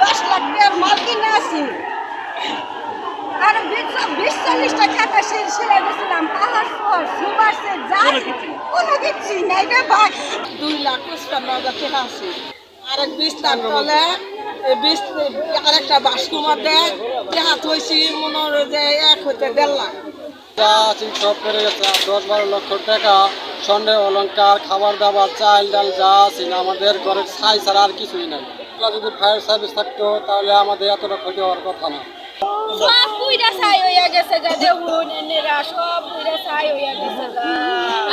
দশ লাখ টাকার মাল কিনে আসি আর বিশ চল্লিশটা খাতা সেলাই দিয়েছিলাম বিশ তার তলে বিশ আরেকটা বাসকুমার দেয় যাহা যে এক হইতে দেড় লাখ। যা সব পেরে দশ বারো লক্ষ টাকা স্বর্ণের অলঙ্কার খাবার দাবার চাল ডাল যা আছে আমাদের ঘরের ছাই ছাড়া আর কিছুই নাই। যদি ফায়ার সার্ভিস থাকতো, তাহলে আমাদের এতটা ক্ষতি হওয়ার কথা না। সব